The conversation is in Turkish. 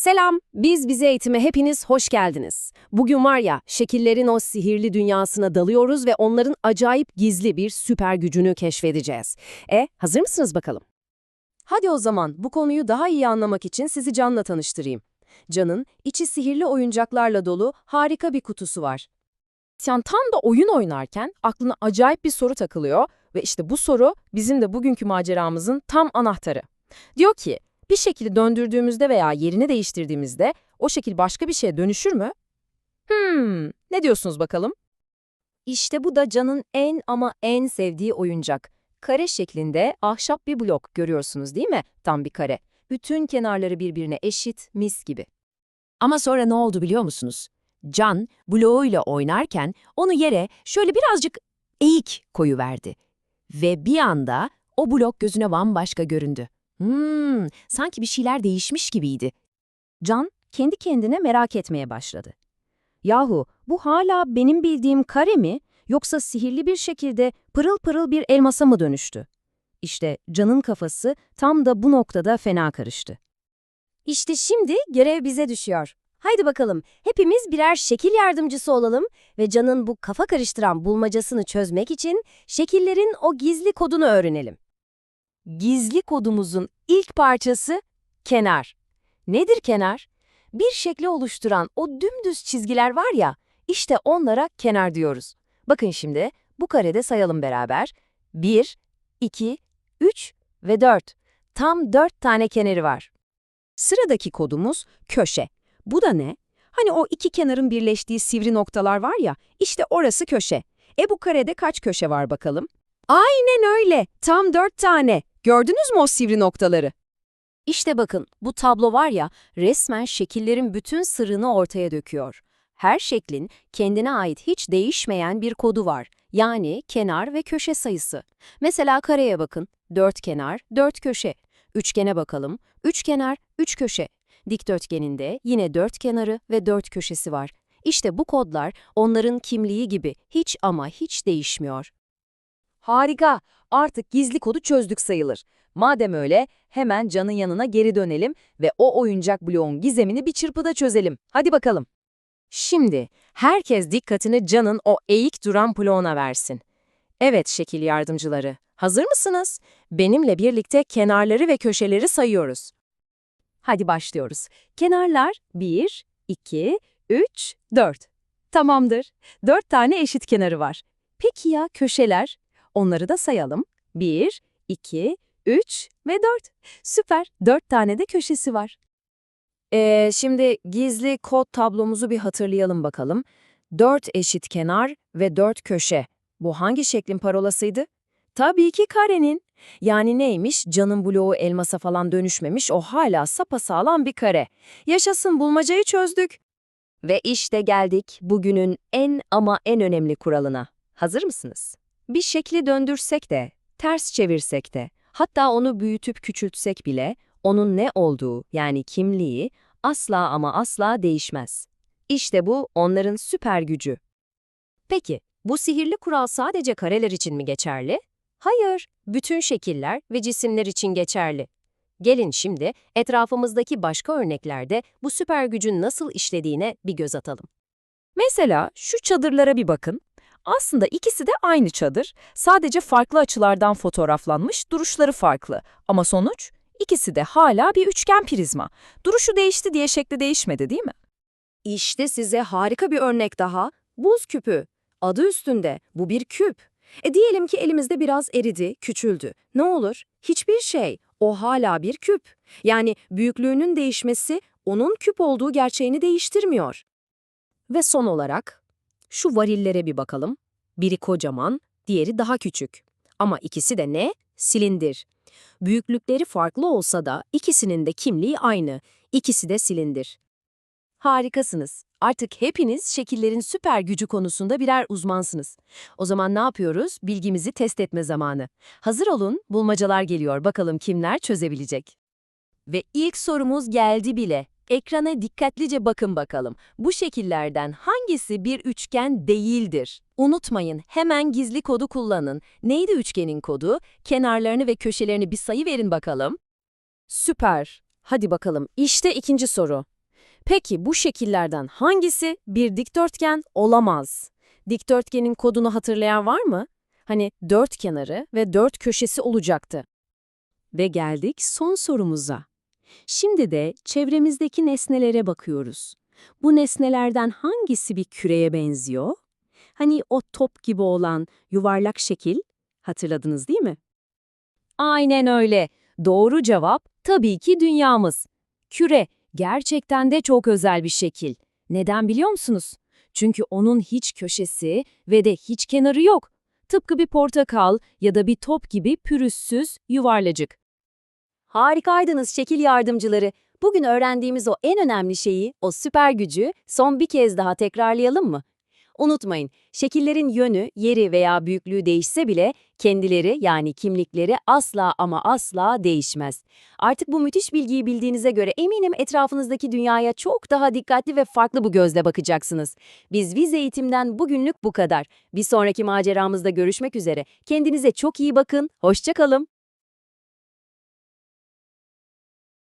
Selam, biz bize eğitime hepiniz hoş geldiniz. Bugün var ya, şekillerin o sihirli dünyasına dalıyoruz ve onların acayip gizli bir süper gücünü keşfedeceğiz. E, hazır mısınız bakalım? Hadi o zaman bu konuyu daha iyi anlamak için sizi Can'la tanıştırayım. Can'ın içi sihirli oyuncaklarla dolu harika bir kutusu var. Sen tam da oyun oynarken aklına acayip bir soru takılıyor ve işte bu soru bizim de bugünkü maceramızın tam anahtarı. Diyor ki, bir şekli döndürdüğümüzde veya yerini değiştirdiğimizde o şekil başka bir şeye dönüşür mü? Hmm, ne diyorsunuz bakalım? İşte bu da Can'ın en ama en sevdiği oyuncak. Kare şeklinde ahşap bir blok görüyorsunuz değil mi? Tam bir kare. Bütün kenarları birbirine eşit, mis gibi. Ama sonra ne oldu biliyor musunuz? Can bloğuyla oynarken onu yere şöyle birazcık eğik koyuverdi. Ve bir anda o blok gözüne bambaşka göründü. Hmm, sanki bir şeyler değişmiş gibiydi. Can kendi kendine merak etmeye başladı. Yahu bu hala benim bildiğim kare mi yoksa sihirli bir şekilde pırıl pırıl bir elmasa mı dönüştü? İşte Can'ın kafası tam da bu noktada fena karıştı. İşte şimdi görev bize düşüyor. Haydi bakalım hepimiz birer şekil yardımcısı olalım ve Can'ın bu kafa karıştıran bulmacasını çözmek için şekillerin o gizli kodunu öğrenelim. Gizli kodumuzun ilk parçası kenar. Nedir kenar? Bir şekli oluşturan o dümdüz çizgiler var ya, işte onlara kenar diyoruz. Bakın şimdi bu karede sayalım beraber. 1, 2, 3 ve 4. Tam 4 tane kenarı var. Sıradaki kodumuz köşe. Bu da ne? Hani o iki kenarın birleştiği sivri noktalar var ya, işte orası köşe. E bu karede kaç köşe var bakalım? Aynen öyle. Tam 4 tane. Gördünüz mü o sivri noktaları? İşte bakın, bu tablo var ya, resmen şekillerin bütün sırrını ortaya döküyor. Her şeklin kendine ait hiç değişmeyen bir kodu var. Yani kenar ve köşe sayısı. Mesela kareye bakın, dört kenar, dört köşe. Üçgene bakalım, üç kenar, üç köşe. Dikdörtgeninde yine dört kenarı ve dört köşesi var. İşte bu kodlar onların kimliği gibi hiç ama hiç değişmiyor. Harika, artık gizli kodu çözdük sayılır. Madem öyle, hemen Can'ın yanına geri dönelim ve o oyuncak bloğun gizemini bir çırpıda çözelim. Hadi bakalım. Şimdi herkes dikkatini Can'ın o eğik duran bloğuna versin. Evet şekil yardımcıları, hazır mısınız? Benimle birlikte kenarları ve köşeleri sayıyoruz. Hadi başlıyoruz. Kenarlar 1, 2, 3, 4. Tamamdır. 4 tane eşit kenarı var. Peki ya köşeler? Onları da sayalım. 1, 2, 3 ve 4. Süper. 4 tane de köşesi var. Ee, şimdi gizli kod tablomuzu bir hatırlayalım bakalım. 4 eşit kenar ve 4 köşe. Bu hangi şeklin parolasıydı? Tabii ki karenin. Yani neymiş? Canın bloğu elmasa falan dönüşmemiş, o hala sapasağlam bir kare. Yaşasın bulmacayı çözdük. Ve işte geldik bugünün en ama en önemli kuralına. Hazır mısınız? Bir şekli döndürsek de, ters çevirsek de, hatta onu büyütüp küçültsek bile, onun ne olduğu yani kimliği asla ama asla değişmez. İşte bu onların süper gücü. Peki, bu sihirli kural sadece kareler için mi geçerli? Hayır, bütün şekiller ve cisimler için geçerli. Gelin şimdi etrafımızdaki başka örneklerde bu süper gücün nasıl işlediğine bir göz atalım. Mesela şu çadırlara bir bakın. Aslında ikisi de aynı çadır, sadece farklı açılardan fotoğraflanmış, duruşları farklı. Ama sonuç, ikisi de hala bir üçgen prizma. Duruşu değişti diye şekli değişmedi değil mi? İşte size harika bir örnek daha. Buz küpü. Adı üstünde, bu bir küp. E diyelim ki elimizde biraz eridi, küçüldü. Ne olur? Hiçbir şey. O hala bir küp. Yani büyüklüğünün değişmesi onun küp olduğu gerçeğini değiştirmiyor. Ve son olarak şu varillere bir bakalım. Biri kocaman, diğeri daha küçük. Ama ikisi de ne? Silindir. Büyüklükleri farklı olsa da ikisinin de kimliği aynı. İkisi de silindir. Harikasınız. Artık hepiniz şekillerin süper gücü konusunda birer uzmansınız. O zaman ne yapıyoruz? Bilgimizi test etme zamanı. Hazır olun, bulmacalar geliyor. Bakalım kimler çözebilecek. Ve ilk sorumuz geldi bile. Ekrana dikkatlice bakın bakalım. Bu şekillerden hangisi bir üçgen değildir? Unutmayın, hemen gizli kodu kullanın. Neydi üçgenin kodu? Kenarlarını ve köşelerini bir sayı verin bakalım. Süper. Hadi bakalım, işte ikinci soru. Peki bu şekillerden hangisi bir dikdörtgen olamaz? Dikdörtgenin kodunu hatırlayan var mı? Hani dört kenarı ve dört köşesi olacaktı. Ve geldik son sorumuza. Şimdi de çevremizdeki nesnelere bakıyoruz. Bu nesnelerden hangisi bir küreye benziyor? Hani o top gibi olan yuvarlak şekil, hatırladınız değil mi? Aynen öyle. Doğru cevap tabii ki dünyamız. Küre gerçekten de çok özel bir şekil. Neden biliyor musunuz? Çünkü onun hiç köşesi ve de hiç kenarı yok. Tıpkı bir portakal ya da bir top gibi pürüzsüz, yuvarlacık. Harikaydınız şekil yardımcıları. Bugün öğrendiğimiz o en önemli şeyi, o süper gücü son bir kez daha tekrarlayalım mı? Unutmayın, şekillerin yönü, yeri veya büyüklüğü değişse bile kendileri yani kimlikleri asla ama asla değişmez. Artık bu müthiş bilgiyi bildiğinize göre eminim etrafınızdaki dünyaya çok daha dikkatli ve farklı bu gözle bakacaksınız. Biz Vize Eğitim'den bugünlük bu kadar. Bir sonraki maceramızda görüşmek üzere. Kendinize çok iyi bakın, hoşça kalın.